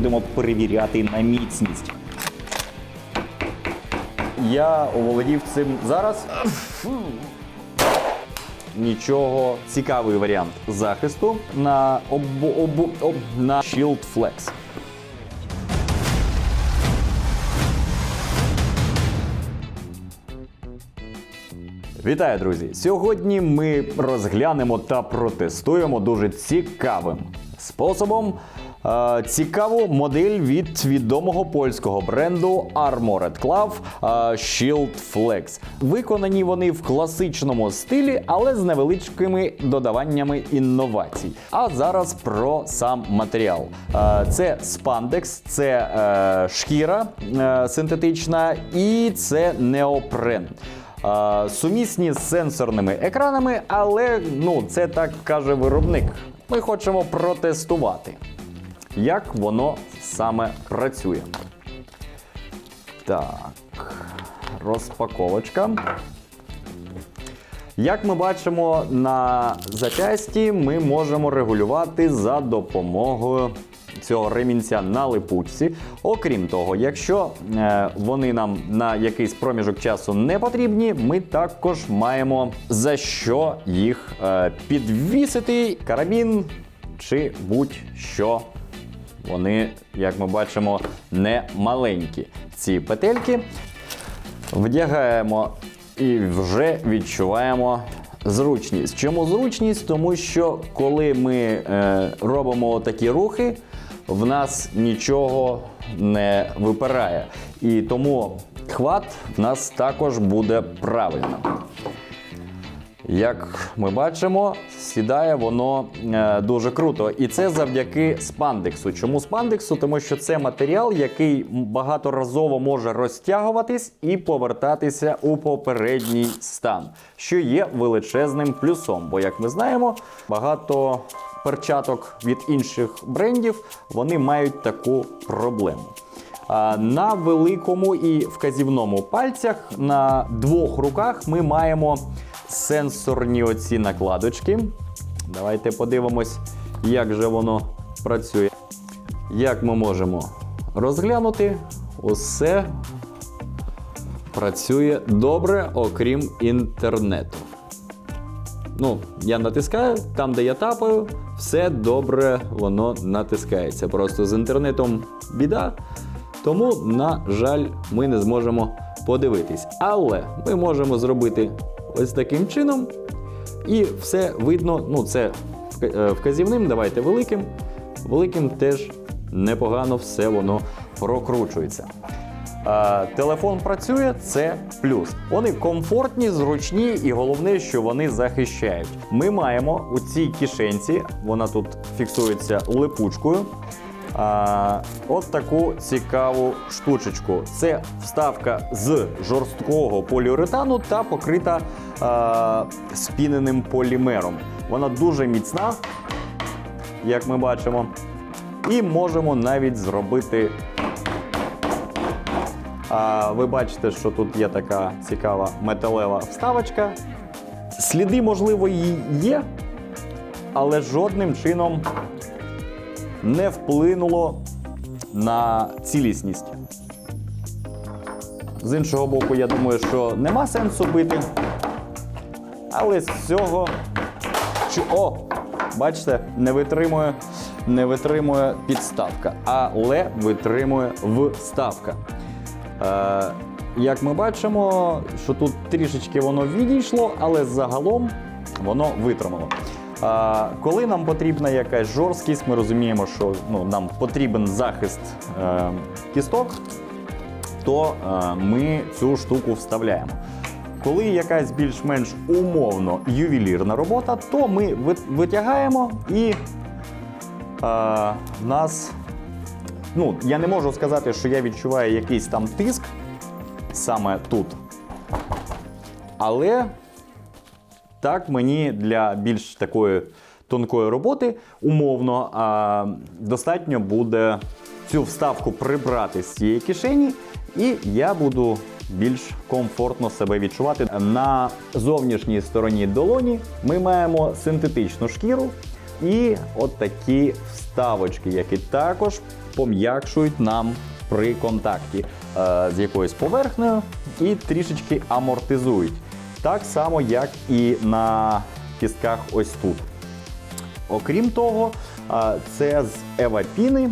будемо перевіряти на міцність. Я оволодів цим зараз. Нічого цікавий варіант захисту на обу, обу, об, на Shield Flex. Вітаю, друзі! Сьогодні ми розглянемо та протестуємо дуже цікавим способом е, цікаву модель від відомого польського бренду Armored Clav е, Shield Flex. Виконані вони в класичному стилі, але з невеличкими додаваннями інновацій. А зараз про сам матеріал. Е, це спандекс, це е, шкіра е, синтетична і це неопрен. Сумісні з сенсорними екранами, але ну це так каже виробник. Ми хочемо протестувати, як воно саме працює. Так, розпаковочка. Як ми бачимо на запясті, ми можемо регулювати за допомогою цього ремінця на липучці. Окрім того, якщо е, вони нам на якийсь проміжок часу не потрібні, ми також маємо за що їх е, підвісити, карабін чи будь-що. Вони, як ми бачимо, не маленькі. Ці петельки вдягаємо і вже відчуваємо зручність. Чому зручність? Тому що коли ми е, робимо такі рухи, в нас нічого не випирає. І тому хват в нас також буде правильно. Як ми бачимо, сідає воно е, дуже круто. І це завдяки спандексу. Чому спандексу? Тому що це матеріал, який багаторазово може розтягуватись і повертатися у попередній стан, що є величезним плюсом. Бо, як ми знаємо, багато перчаток від інших брендів вони мають таку проблему. На великому і вказівному пальцях на двох руках ми маємо сенсорні оці накладочки. Давайте подивимось, як же воно працює. Як ми можемо розглянути, усе працює добре, окрім інтернету. Ну, я натискаю, там, де я тапаю, все добре воно натискається. Просто з інтернетом біда. Тому, на жаль, ми не зможемо подивитись. Але ми можемо зробити ось таким чином. І все видно, ну, це е, вказівним, давайте великим. Великим теж непогано все воно прокручується. Е, телефон працює, це плюс. Вони комфортні, зручні, і головне, що вони захищають. Ми маємо у цій кишенці, вона тут фіксується липучкою. А, от таку цікаву штучечку. Це вставка з жорсткого поліуретану та покрита а, спіненим полімером. Вона дуже міцна, як ми бачимо. І можемо навіть зробити. А, ви бачите, що тут є така цікава металева вставочка. Сліди, можливо, є, але жодним чином не вплинуло на цілісність. З іншого боку, я думаю, що нема сенсу бити. Але з цього. О! Бачите, не витримує, не витримує підставка, але витримує вставка. Е, як ми бачимо, що тут трішечки воно відійшло, але загалом воно витримало. А, коли нам потрібна якась жорсткість, ми розуміємо, що ну, нам потрібен захист е, кісток, то е, ми цю штуку вставляємо. Коли якась більш-менш умовно ювелірна робота, то ми витягаємо і е, нас. Ну, я не можу сказати, що я відчуваю якийсь там тиск саме тут. Але так, мені для більш такої тонкої роботи умовно а, достатньо буде цю вставку прибрати з цієї кишені, і я буду більш комфортно себе відчувати. На зовнішній стороні долоні ми маємо синтетичну шкіру. і от такі вставочки, які також пом'якшують нам при контакті е, з якоюсь поверхнею і трішечки амортизують. Так само, як і на кістках ось тут. Окрім того, це з евапіни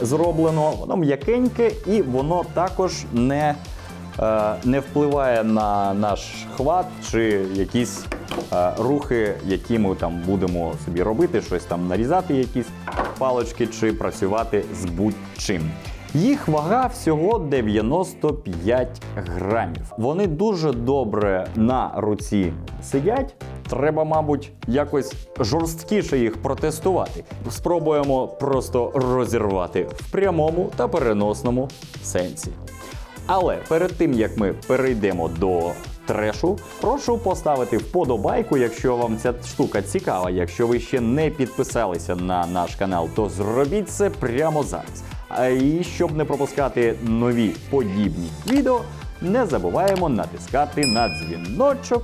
зроблено, воно м'якеньке і воно також не, е, не впливає на наш хват чи якісь е, рухи, які ми там будемо собі робити, щось там нарізати, якісь палочки чи працювати з будь-чим. Їх вага всього 95 грамів. Вони дуже добре на руці сидять. Треба, мабуть, якось жорсткіше їх протестувати. Спробуємо просто розірвати в прямому та переносному сенсі. Але перед тим як ми перейдемо до трешу, прошу поставити вподобайку, якщо вам ця штука цікава. Якщо ви ще не підписалися на наш канал, то зробіть це прямо зараз. І щоб не пропускати нові подібні відео, не забуваємо натискати на дзвіночок.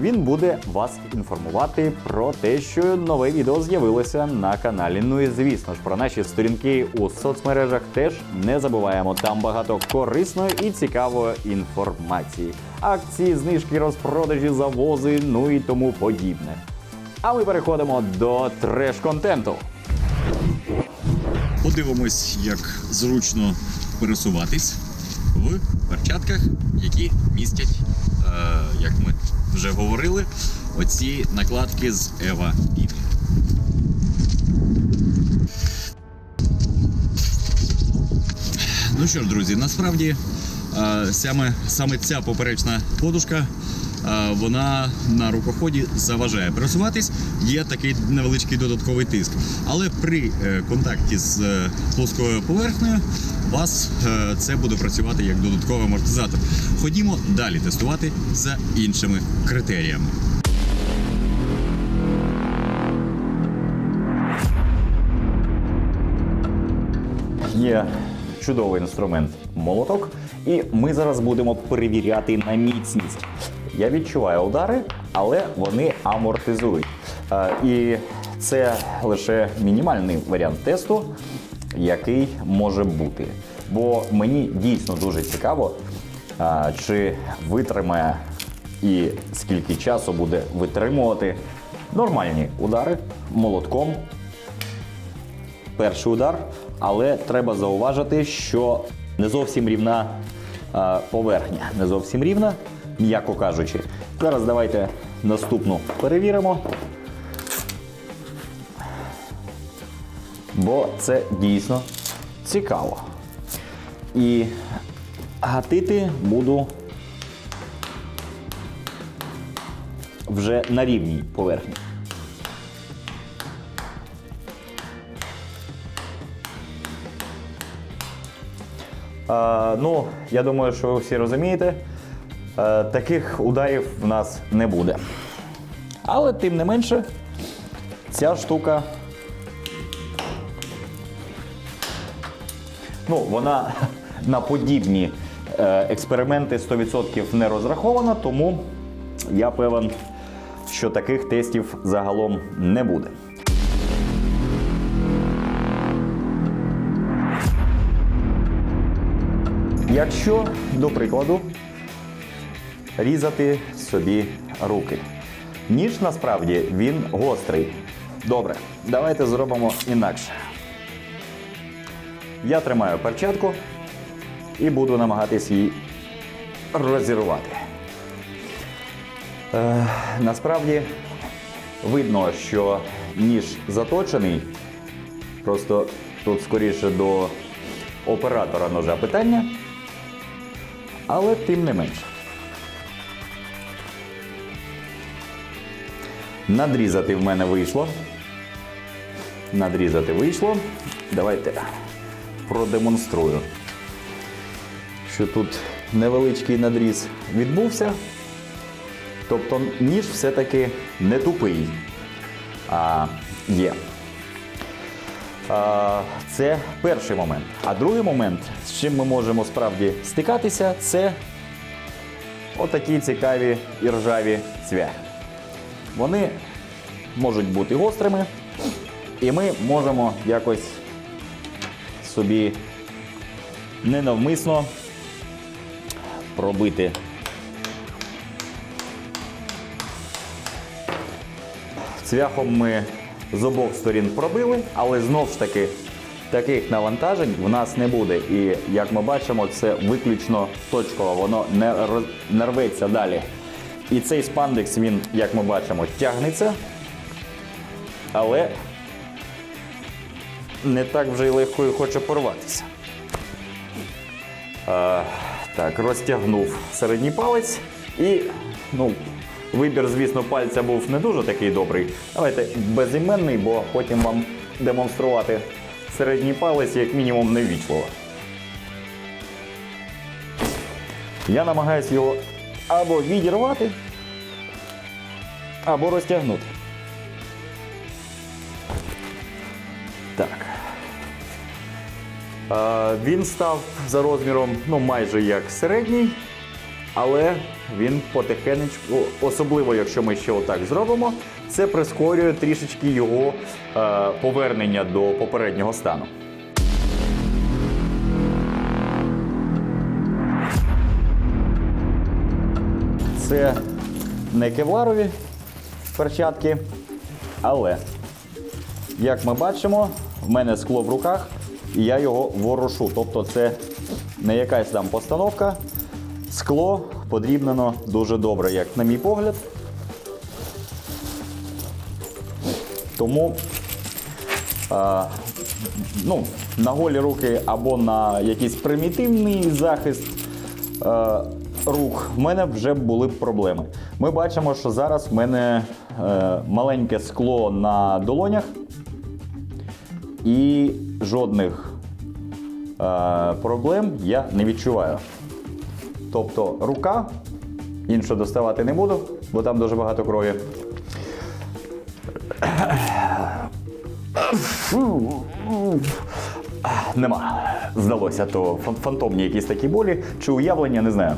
Він буде вас інформувати про те, що нове відео з'явилося на каналі. Ну і звісно ж про наші сторінки у соцмережах теж не забуваємо. Там багато корисної і цікавої інформації. Акції, знижки, розпродажі, завози, ну і тому подібне. А ми переходимо до треш-контенту. Подивимось, як зручно пересуватись в перчатках, які містять, е, як ми вже говорили, оці накладки з Eva Pin. Ну що ж, друзі, насправді е, саме, саме ця поперечна подушка. Вона на рукоході заважає пересуватись, є такий невеличкий додатковий тиск. Але при е, контакті з е, плоскою поверхнею у вас е, це буде працювати як додатковий амортизатор. Ходімо далі тестувати за іншими критеріями. Є чудовий інструмент молоток, і ми зараз будемо перевіряти на міцність. Я відчуваю удари, але вони амортизують. Е, І це лише мінімальний варіант тесту, який може бути. Бо мені дійсно дуже цікаво, е, чи витримає і скільки часу буде витримувати нормальні удари молотком перший удар, але треба зауважити, що не зовсім рівна е, поверхня, не зовсім рівна, м'яко кажучи. Зараз давайте наступну перевіримо. Бо це дійсно цікаво. І гатити буду вже на рівній поверхні. Е, ну, я думаю, що ви всі розумієте, таких ударів в нас не буде. Але тим не менше, ця штука. Ну, вона на подібні е, експерименти 100% не розрахована, тому я певен, що таких тестів загалом не буде. Якщо, до прикладу, різати собі руки. Ніж насправді він гострий. Добре, давайте зробимо інакше. Я тримаю перчатку і буду намагатись її розірвати. Е, насправді видно, що ніж заточений. Просто тут скоріше до оператора ножа питання. Але тим не менше. Надрізати в мене вийшло. Надрізати вийшло. Давайте продемонструю, що тут невеличкий надріз відбувся. Тобто ніж все-таки не тупий, а є. Це перший момент. А другий момент, з чим ми можемо справді стикатися, це отакі цікаві і ржаві цвяхи. Вони можуть бути гострими, І ми можемо якось собі ненавмисно пробити. Цвяхом ми з обох сторін пробили, але знов ж таки таких навантажень в нас не буде. І як ми бачимо, це виключно точково, воно не, рветься далі. І цей спандекс, він, як ми бачимо, тягнеться, але не так вже й легко і хоче порватися. Е, так, розтягнув середній палець і, ну, вибір, звісно, пальця був не дуже такий добрий. Давайте безіменний, бо потім вам демонструвати середній палець як мінімум невічливо. Я намагаюся його або відірвати, або розтягнути. Так. Він став за розміром ну, майже як середній, але він потихенечку, особливо якщо ми ще отак зробимо, це прискорює трішечки його е, повернення до попереднього стану. Це не кевларові перчатки, але як ми бачимо, в мене скло в руках, і я його ворошу. Тобто це не якась там постановка. Скло подрібнено дуже добре, як на мій погляд. Тому а, ну, на голі руки або на якийсь примітивний захист е, рук в мене вже були проблеми. Ми бачимо, що зараз в мене е, маленьке скло на долонях і жодних е, проблем я не відчуваю. Тобто рука, іншу доставати не буду, бо там дуже багато крові. Нема. Здалося, то фантомні якісь такі болі чи уявлення, не знаю.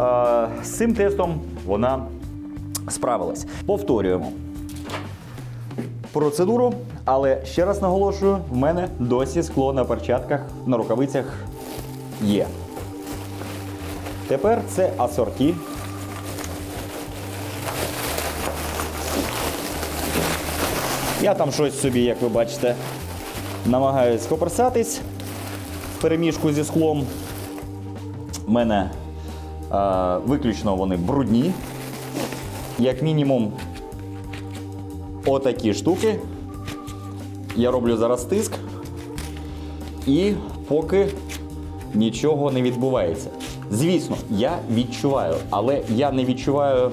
Е, з цим тестом вона справилась. Повторюємо процедуру, але ще раз наголошую, в мене досі скло на перчатках, на рукавицях є. Тепер це асорті. Я там щось собі, як ви бачите, намагаюсь коперсатись в переміжку зі склом. У мене е, виключно вони брудні. Як мінімум, отакі штуки. Я роблю зараз тиск. І поки нічого не відбувається. Звісно, я відчуваю, але я не відчуваю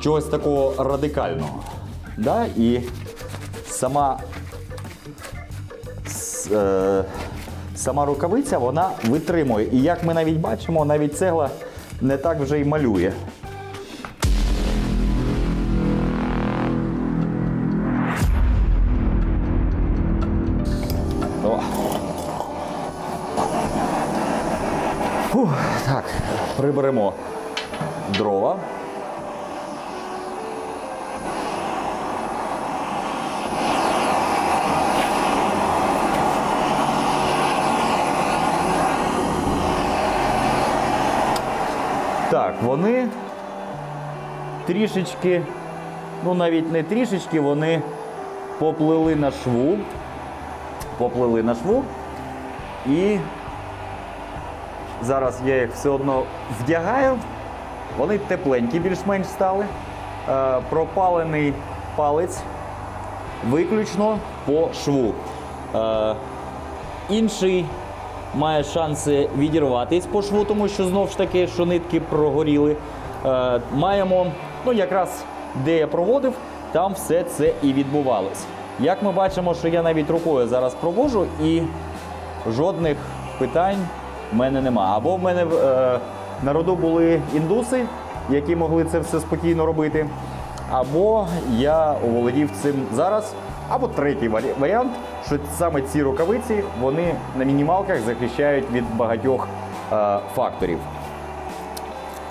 чогось такого радикального. Да? І сама, е, сама рукавиця вона витримує. І як ми навіть бачимо, навіть цегла не так вже й малює. О. Фух, так, приберемо дрова. Вони трішечки, ну навіть не трішечки, вони поплили на шву. Поплили на шву. І зараз я їх все одно вдягаю. Вони тепленькі більш-менш стали. Е, пропалений палець виключно по шву. Е, інший має шанси відірватись по шву, тому що знов ж таки, що нитки прогоріли. Е, маємо, ну якраз де я проводив, там все це і відбувалось. Як ми бачимо, що я навіть рукою зараз провожу і жодних питань в мене нема. Або в мене е, на роду були індуси, які могли це все спокійно робити. Або я оволодів цим зараз. Або третій варі- варіант, що саме ці рукавиці вони на мінімалках захищають від багатьох е, факторів.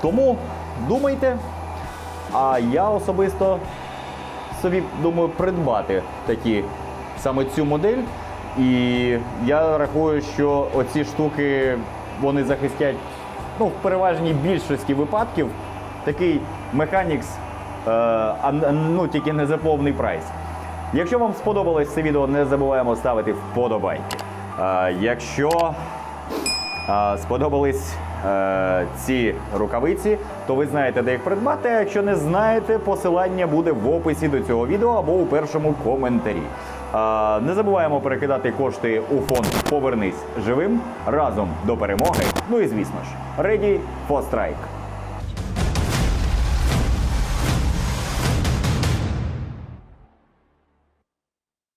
Тому думайте, а я особисто собі думаю придбати такі саме цю модель. І я рахую, що оці штуки вони захистять ну, в переважній більшості випадків такий Mechanics, е, а, ну тільки не за повний прайс. Якщо вам сподобалось це відео, не забуваємо ставити вподобайки. Е, якщо е, сподобались е, ці рукавиці, то ви знаєте, де їх придбати. А якщо не знаєте, посилання буде в описі до цього відео або у першому коментарі. Е, не забуваємо перекидати кошти у фонд Повернись живим разом до перемоги. Ну і звісно ж, Ready for Strike.